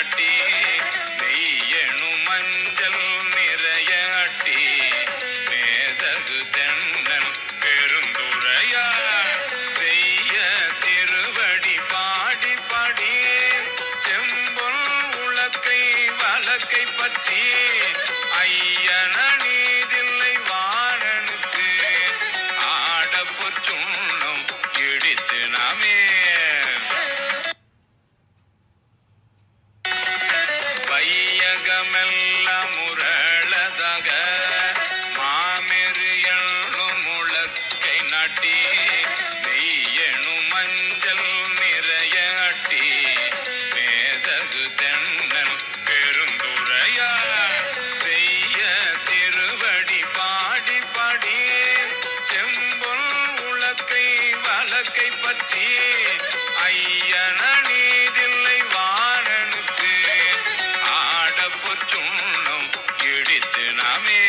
நிறையாட்டி நெய்யணும் மஞ்சள் நிறையாட்டி மேதகு தென்னல் பெருந்துரையார் செய்ய திருவடி பாடி பாடி செம்பொல் உலக்கை வழக்கை பற்றி ஐயனி வாணனுக்கு ஆடப்பொச்சுண்ணும் இடித்து நாமே உலகமெல்லாம் முரளதாக மாமெறியல்லும் முழக்கை நாட்டி நெய்யனும் மஞ்சள் நிறையாட்டி மேதகு தென்னல் பெருந்துரையா செய்ய திருவடி பாடி பாடி செம்பொன் உலக்கை வழக்கை பற்றி ஐயன பொற்சுண்ணம் எடுத்து நாமே